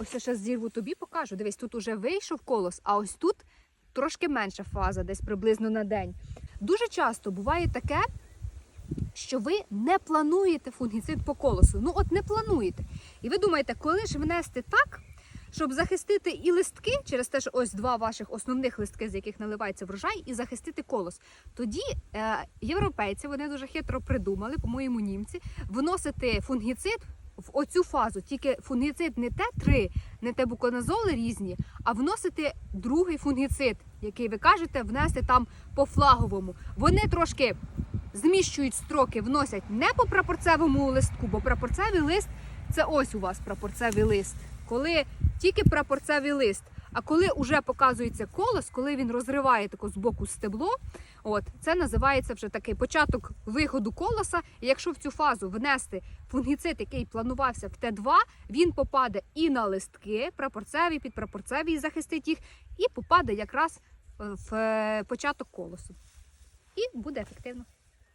ось я ще зірву тобі покажу. Дивись, тут уже вийшов колос, а ось тут трошки менша фаза, десь приблизно на день. Дуже часто буває таке, що ви не плануєте фунгіцид по колосу. Ну от не плануєте. І ви думаєте, коли ж внести так, щоб захистити і листки, через те, що ось два ваших основних листки, з яких наливається врожай, і захистити колос. Тоді е, європейці вони дуже хитро придумали, по-моєму, німці, вносити фунгіцид в оцю фазу. Тільки фунгіцид не Т3, не тебуконазоли різні, а вносити другий фунгіцид, який ви кажете, внести там по флаговому. Вони трошки зміщують строки, вносять не по прапорцевому листку, бо прапорцевий лист це ось у вас прапорцевий лист. Коли тільки прапорцевий лист, а коли вже показується колос, коли він розриває тако з боку стебло, от це називається вже такий початок виходу колоса. І якщо в цю фазу внести фунгіцид, який планувався в Т2, він попаде і на листки, прапорцеві, підпрапорцеві і захистить їх, і попаде якраз е, в е, початок колосу. І буде ефективно.